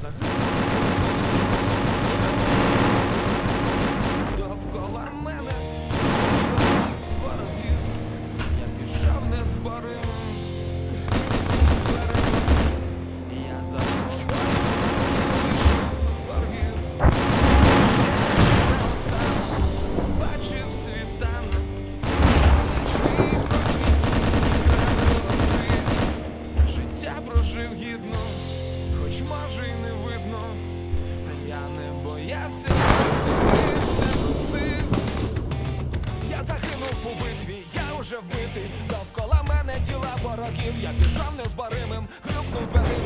загинув. Довкола мене ворогів. Я пішов не з барими. Я за собою боргів. Ще не останній бачив світанок. Нічний промінь роси. Життя прожив гідно, хоч може й не видно. Я не боявся, не носив. Я загинув у битві, я уже вбитий. Довкола мене тіла ворогів. Я пішов незбаримим, собою не